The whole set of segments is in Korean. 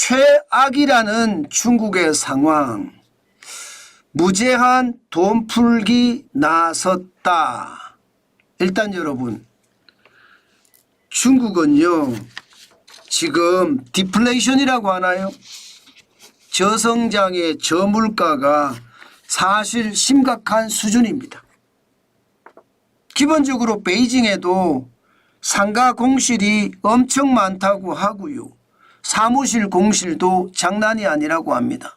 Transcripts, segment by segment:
최악이라는 중국의 상황. 무제한 돈 풀기 나섰다. 일단 여러분, 중국은요, 지금 디플레이션이라고 하나요? 저성장의 저물가가 사실 심각한 수준입니다. 기본적으로 베이징에도 상가 공실이 엄청 많다고 하고요. 사무실 공실도 장난이 아니라고 합니다.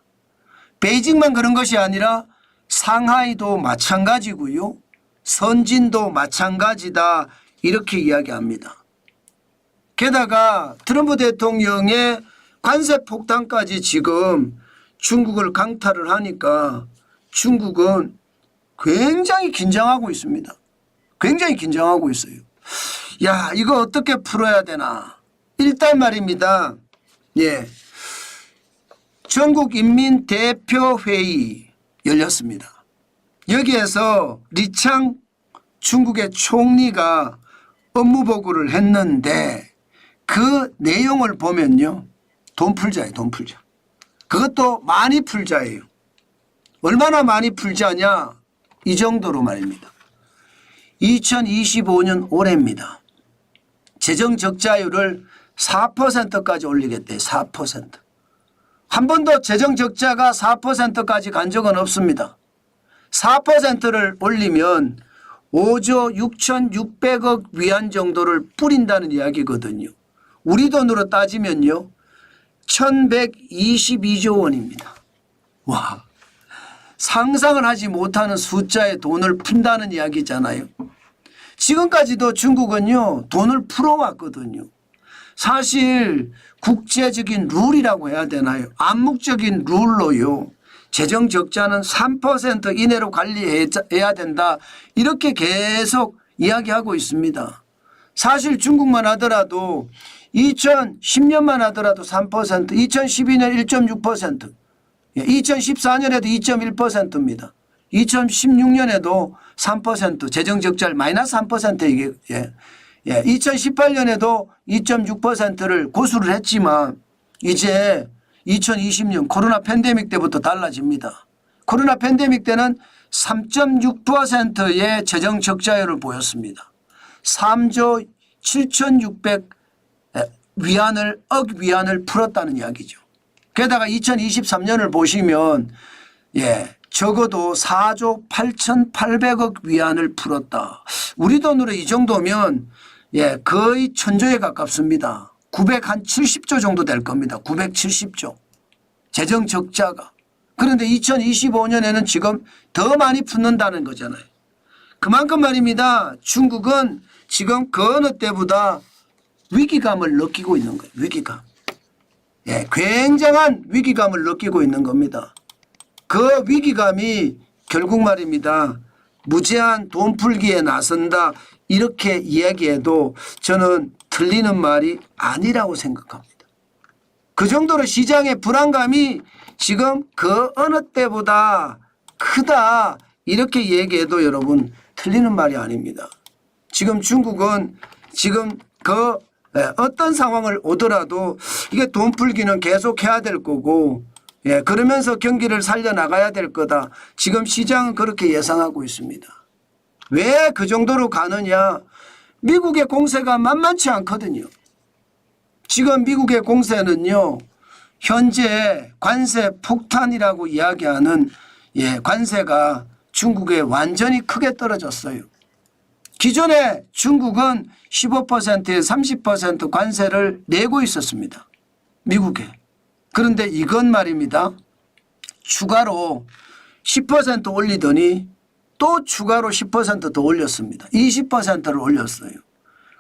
베이징만 그런 것이 아니라 상하이도 마찬가지고요. 선진도 마찬가지다 이렇게 이야기합니다. 게다가 트럼프 대통령의 관세 폭탄까지 지금 중국을 강탈을 하니까 중국은 굉장히 긴장하고 있습니다. 굉장히 긴장하고 있어요. 야, 이거 어떻게 풀어야 되나? 일단 말입니다. 예. 전국인민대표회의 열렸습니다. 여기에서 리창 중국의 총리가 업무 보고를 했는데 그 내용을 보면요. 돈 풀자예요, 돈 풀자. 그것도 많이 풀자예요. 얼마나 많이 풀자냐? 이 정도로 말입니다. 2025년 올해입니다. 재정 적자율을 4%까지 올리겠대, 4%. 한 번도 재정 적자가 4%까지 간 적은 없습니다. 4%를 올리면 5조 6,600억 위안 정도를 뿌린다는 이야기거든요. 우리 돈으로 따지면요. 1,122조 원입니다. 와. 상상을 하지 못하는 숫자의 돈을 푼다는 이야기잖아요. 지금까지도 중국은요, 돈을 풀어왔거든요. 사실 국제적인 룰이라고 해야 되나요? 암묵적인 룰로요. 재정 적자는 3% 이내로 관리해야 된다. 이렇게 계속 이야기하고 있습니다. 사실 중국만 하더라도 2010년만 하더라도 3%, 2012년 1.6%, 2014년에도 2.1%입니다. 2016년에도 3% 재정 적자를 마이너스 3% 이게 예. 예. 2018년에도 2.6%를 고수를 했지만 이제 2020년 코로나 팬데믹 때부터 달라집니다. 코로나 팬데믹 때는 3.6%의 재정 적자율을 보였습니다. 3조 7,600 위안을 억 위안을 풀었다는 이야기죠. 게다가 2023년을 보시면 예 적어도 4조 8,800억 위안을 풀었다. 우리 돈으로 이 정도면 예 거의 천조에 가깝습니다. 900한 70조 정도 될 겁니다. 970조 재정 적자가 그런데 2025년에는 지금 더 많이 푸는다는 거잖아요. 그만큼 말입니다. 중국은 지금 그 어느 때보다 위기감을 느끼고 있는 거예요. 위기감. 예, 굉장한 위기감을 느끼고 있는 겁니다. 그 위기감이 결국 말입니다. 무제한 돈 풀기에 나선다 이렇게 이야기해도 저는 틀리는 말이 아니라고 생각합니다. 그 정도로 시장의 불안감이 지금 그 어느 때보다 크다 이렇게 얘기해도 여러분 틀리는 말이 아닙니다. 지금 중국은 지금 그 예, 어떤 상황을 오더라도 이게 돈 풀기는 계속 해야 될 거고 예, 그러면서 경기를 살려나가야 될 거다. 지금 시장은 그렇게 예상하고 있습니다. 왜 그 정도로 가느냐? 미국의 공세가 만만치 않거든요. 지금 미국의 공세는요, 현재 관세 폭탄이라고 이야기하는 예, 관세가 중국에 완전히 크게 떨어졌어요. 기존에 중국은 15%에 30% 관세를 내고 있었습니다. 미국에. 그런데 이건 말입니다. 추가로 10% 올리더니 또 추가로 10%더 올렸습니다. 20%를 올렸어요.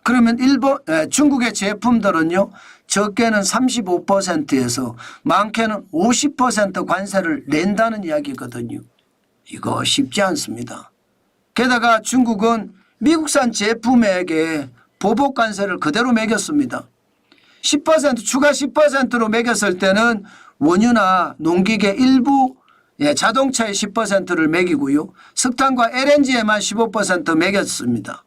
그러면 일본 에, 중국의 제품들은요 적게는 35%에서 많게는 50% 관세를 낸다는 이야기거든요. 이거 쉽지 않습니다. 게다가 중국은 미국산 제품에게 보복 관세를 그대로 매겼습니다. 10% 추가 10%로 매겼을 때는 원유나 농기계 일부 예, 자동차의 10%를 매기고요. 석탄과 LNG에만 15% 매겼습니다.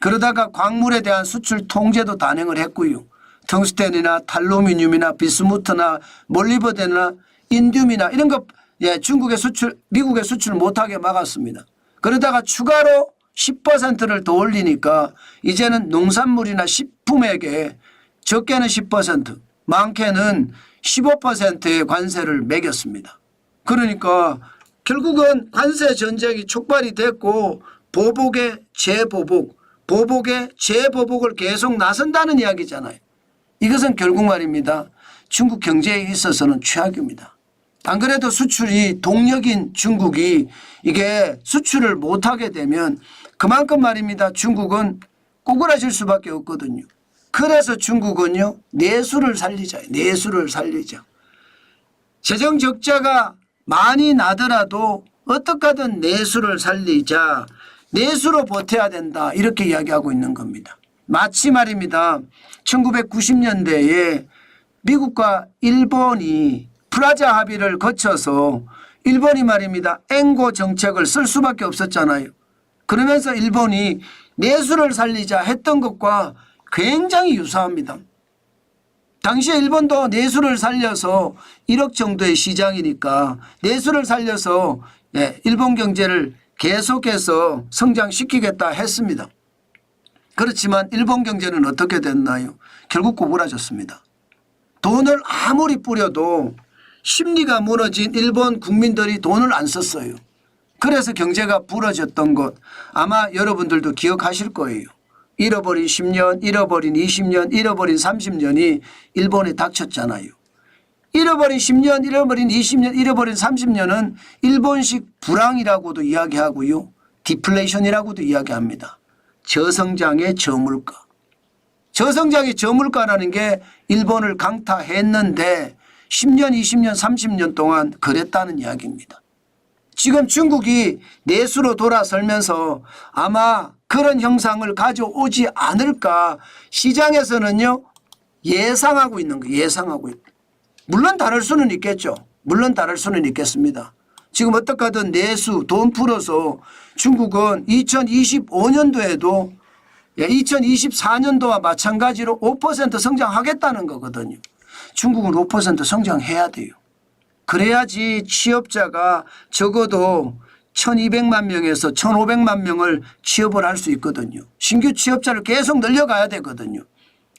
그러다가 광물에 대한 수출 통제도 단행을 했고요. 텅스텐이나 탈루미늄이나 비스무트나 몰리버덴이나 인듐이나 이런 거 예, 중국의 수출, 미국의 수출을 못하게 막았습니다. 그러다가 추가로 10%를 더 올리니까 이제는 농산물이나 식품에게 적게는 10% 많게는 15%의 관세를 매겼습니다. 그러니까 결국은 관세 전쟁이 촉발이 됐고 보복의 재보복, 보복의 재보복을 계속 나선다는 이야기잖아요. 이것은 결국 말입니다. 중국 경제에 있어서는 최악입니다. 안 그래도 수출이 동력인 중국이 이게 수출을 못하게 되면 그만큼 말입니다. 중국은 꼬꾸라질 수밖에 없거든요. 그래서 중국은요 내수를 살리자 내수를 살리자 재정 적자가 많이 나더라도 어떻게 하든 내수를 살리자 내수로 버텨야 된다 이렇게 이야기하고 있는 겁니다. 마치 말입니다. 1990년대에 미국과 일본이 프라자 합의를 거쳐서 일본이 말입니다. 앵고 정책을 쓸 수밖에 없었잖아요. 그러면서 일본이 내수를 살리자 했던 것과 굉장히 유사합니다. 당시에 일본도 내수를 살려서 1억 정도의 시장이니까 내수를 살려서 예, 일본 경제를 계속해서 성장시키겠다 했습니다. 그렇지만 일본 경제는 어떻게 됐나요? 결국 구부러졌습니다. 돈을 아무리 뿌려도 심리가 무너진 일본 국민들이 돈을 안 썼어요. 그래서 경제가 부러졌던 것 아마 여러분들도 기억하실 거예요. 잃어버린 10년, 잃어버린 20년, 잃어버린 30년이 일본에 닥쳤잖아요. 잃어버린 10년, 잃어버린 20년, 잃어버린 30년은 일본식 불황이라고도 이야기하고요. 디플레이션이라고도 이야기합니다. 저성장의 저물가. 저성장의 저물가라는 게 일본을 강타했는데 10년, 20년, 30년 동안 그랬다는 이야기입니다. 지금 중국이 내수로 돌아설면서 아마 그런 형상을 가져오지 않을까 시장에서는요 예상하고 있는 거 예상하고 있다. 물론 다를 수는 있겠죠. 물론 다를 수는 있겠습니다. 지금 어떻게든 내수 돈 풀어서 중국은 2025년도에도 2024년도와 마찬가지로 5% 성장하겠다는 거거든요. 중국은 5% 성장해야 돼요. 그래야지 취업자가 적어도 1200만 명에서 1500만 명을 취업을 할 수 있거든요. 신규 취업자를 계속 늘려가야 되거든요.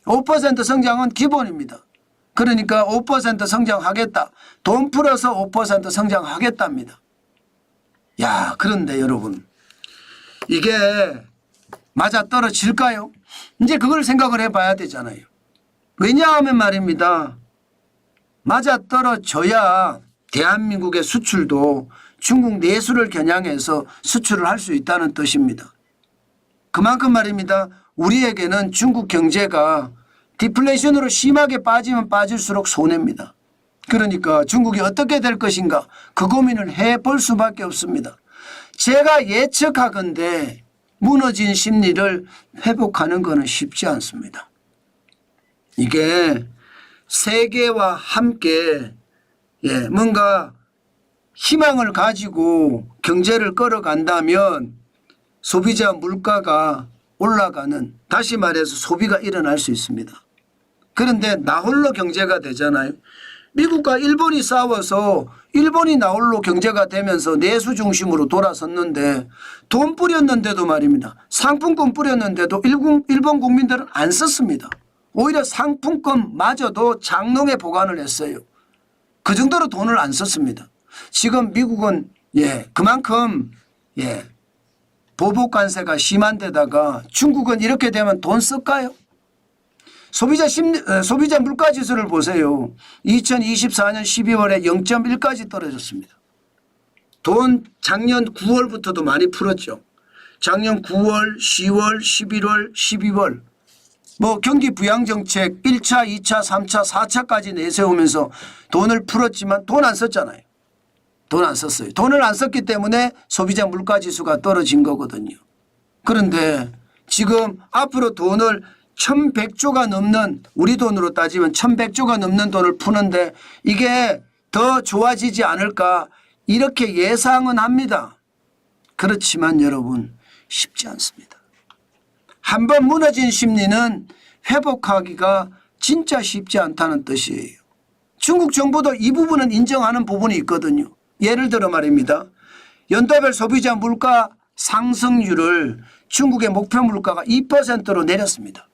5% 성장은 기본입니다. 그러니까 5% 성장하겠다. 돈 풀어서 5% 성장하겠답니다. 야, 그런데 여러분. 이게 맞아 떨어질까요? 이제 그걸 생각을 해 봐야 되잖아요. 왜냐하면 말입니다. 맞아 떨어져야 대한민국의 수출도 중국 내수를 겨냥해서 수출을 할 수 있다는 뜻입니다. 그만큼 말입니다. 우리에게는 중국 경제가 디플레이션으로 심하게 빠지면 빠질수록 손해입니다. 그러니까 중국이 어떻게 될 것인가 그 고민을 해 볼 수밖에 없습니다. 제가 예측하건대 무너진 심리를 회복하는 것은 쉽지 않습니다. 이게 세계와 함께 예, 뭔가 희망을 가지고 경제를 끌어간다면 소비자 물가가 올라가는 다시 말해서 소비가 일어날 수 있습니다. 그런데 나홀로 경제가 되잖아요. 미국과 일본이 싸워서 일본이 나홀로 경제가 되면서 내수 중심으로 돌아섰는데 돈 뿌렸는데도 말입니다. 상품권 뿌렸는데도 일본, 국민들은 안 썼습니다. 오히려 상품권마저도 장롱에 보관을 했어요. 그 정도로 돈을 안 썼습니다. 지금 미국은 예 그만큼 예 보복 관세가 심한 데다가 중국은 이렇게 되면 돈 쓸까요? 소비자 심리, 어, 소비자 물가 지수를 보세요. 2024년 12월에 0.1까지 떨어졌습니다. 돈 작년 9월부터도 많이 풀었죠. 작년 9월, 10월, 11월, 12월 뭐 경기 부양 정책 1차, 2차, 3차, 4차까지 내세우면서 돈을 풀었지만 돈 안 썼잖아요. 돈 안 썼어요. 돈을 안 썼기 때문에 소비자 물가 지수가 떨어진 거거든요. 그런데 지금 앞으로 돈을 1100조가 넘는 우리 돈으로 따지면 1100조가 넘는 돈을 푸는데 이게 더 좋아지지 않을까 이렇게 예상은 합니다. 그렇지만 여러분 쉽지 않습니다. 한번 무너진 심리는 회복하기가 진짜 쉽지 않다는 뜻이에요. 중국 정부도 이 부분은 인정하는 부분이 있거든요. 예를 들어 말입니다. 연도별 소비자 물가 상승률을 중국의 목표 물가가 2%로 내렸습니다.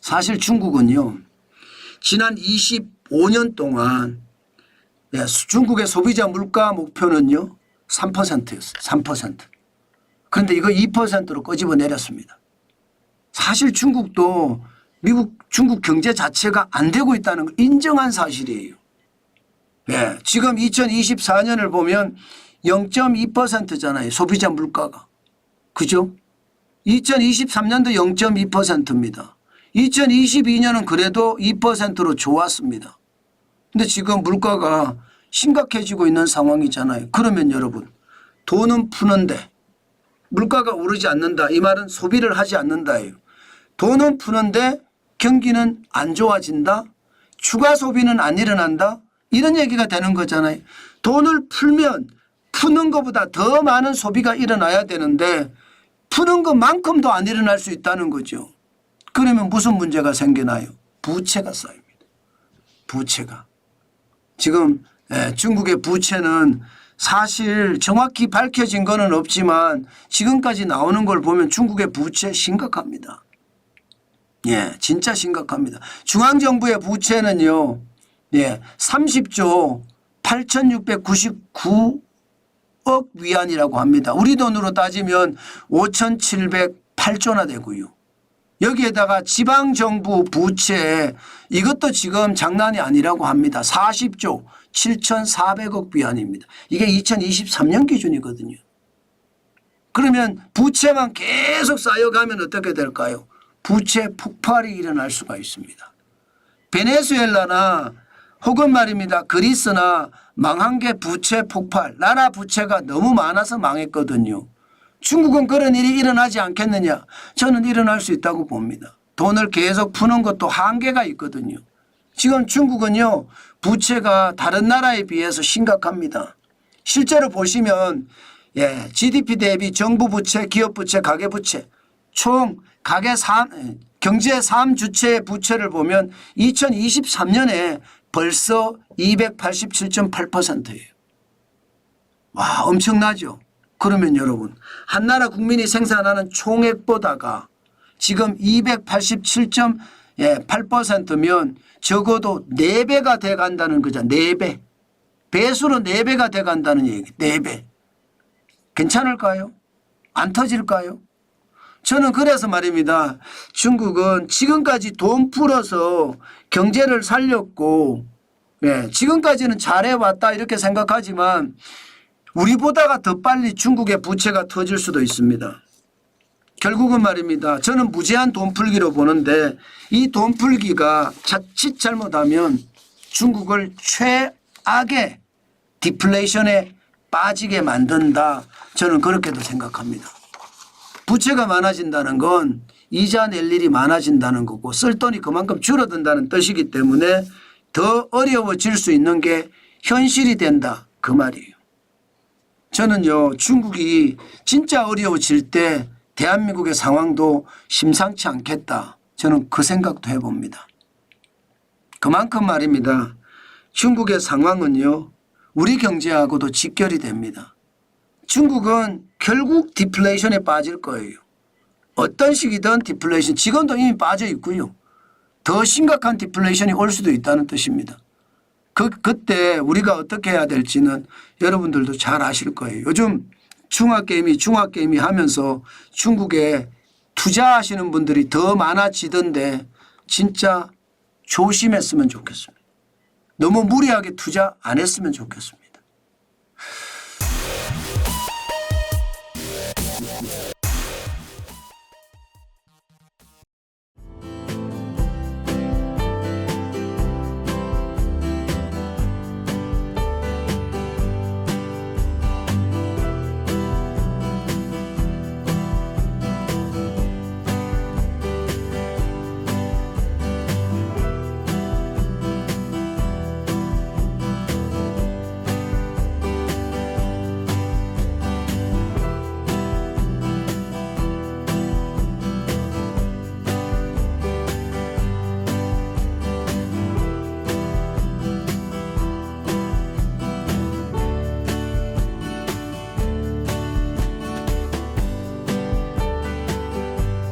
사실 중국은요. 지난 25년 동안 예, 수- 중국의 소비자 물가 목표는요. 3%였어요. 3%. 그런데 이거 2%로 끄집어 내렸습니다. 사실 중국도 미국 중국 경제 자체가 안 되고 있다는 걸 인정한 사실이에요. 예, 지금 2024년을 보면 0.2%잖아요. 소비자 물가가. 그죠? 2023년도 0.2%입니다. 2022년은 그래도 2%로 좋았습니다. 근데 지금 물가가 심각해지고 있는 상황이잖아요. 그러면 여러분 돈은 푸는데 물가가 오르지 않는다. 이 말은 소비를 하지 않는다예요. 돈은 푸는데 경기는 안 좋아진다. 추가 소비는 안 일어난다. 이런 얘기가 되는 거잖아요. 돈을 풀면 푸는 것보다 더 많은 소비가 일어나야 되는데 푸는 것만큼도 안 일어날 수 있다는 거죠. 그러면 무슨 문제가 생기나요? 부채가 쌓입니다. 부채가. 지금 예, 중국의 부채는 사실 정확히 밝혀진 거는 없지만 지금까지 나오는 걸 보면 중국의 부채 심각합니다. 예, 진짜 심각합니다. 중앙정부의 부채는요, 예, 30조 8,699억 위안이라고 합니다. 우리 돈으로 따지면 5,708조나 되고요. 여기에다가 지방정부 부채 이것도 지금 장난이 아니라고 합니다. 40조 7,400억 위안입니다. 이게 2023년 기준이거든요. 그러면 부채만 계속 쌓여가면 어떻게 될까요? 부채 폭발이 일어날 수가 있습니다. 베네수엘라나 혹은 말입니다. 그리스나 망한 게 부채 폭발, 나라 부채가 너무 많아서 망했거든요. 중국은 그런 일이 일어나지 않겠느냐? 저는 일어날 수 있다고 봅니다. 돈을 계속 푸는 것도 한계가 있거든요. 지금 중국은요, 부채가 다른 나라에 비해서 심각합니다. 실제로 보시면, 예, GDP 대비 정부 부채, 기업 부채, 가계 부채, 총 가계 3, 경제 3주체의 부채를 보면 2023년에 벌써 287.8%예요. 와, 엄청나죠? 그러면 여러분, 한 나라 국민이 생산하는 총액보다가 지금 287.8%면 적어도 4배가 돼 간다는 거죠. 4배. 배수로 4배가 돼 간다는 얘기. 4배. 괜찮을까요? 안 터질까요? 저는 그래서 말입니다. 중국은 지금까지 돈 풀어서 경제를 살렸고, 예, 지금까지는 잘해왔다 이렇게 생각하지만 우리보다가 더 빨리 중국의 부채가 터질 수도 있습니다. 결국은 말입니다. 저는 무제한 돈 풀기로 보는데 이 돈 풀기가 자칫 잘못하면 중국을 최악의 디플레이션에 빠지게 만든다. 저는 그렇게도 생각합니다. 부채가 많아진다는 건 이자 낼 일이 많아진다는 거고 쓸 돈이 그만큼 줄어든다는 뜻이기 때문에 더 어려워질 수 있는 게 현실이 된다. 그 말이에요. 저는요, 중국이 진짜 어려워질 때 대한민국의 상황도 심상치 않겠다. 저는 그 생각도 해봅니다. 그만큼 말입니다. 중국의 상황은요, 우리 경제하고도 직결이 됩니다. 중국은 결국 디플레이션에 빠질 거예요. 어떤 식이든 디플레이션, 지금도 이미 빠져 있고요. 더 심각한 디플레이션이 올 수도 있다는 뜻입니다. 그, 그때 우리가 어떻게 해야 될지는 여러분들도 잘 아실 거예요. 요즘 중학게임이 중학게임이 하면서 중국에 투자하시는 분들이 더 많아지던데 진짜 조심했으면 좋겠습니다. 너무 무리하게 투자 안 했으면 좋겠습니다.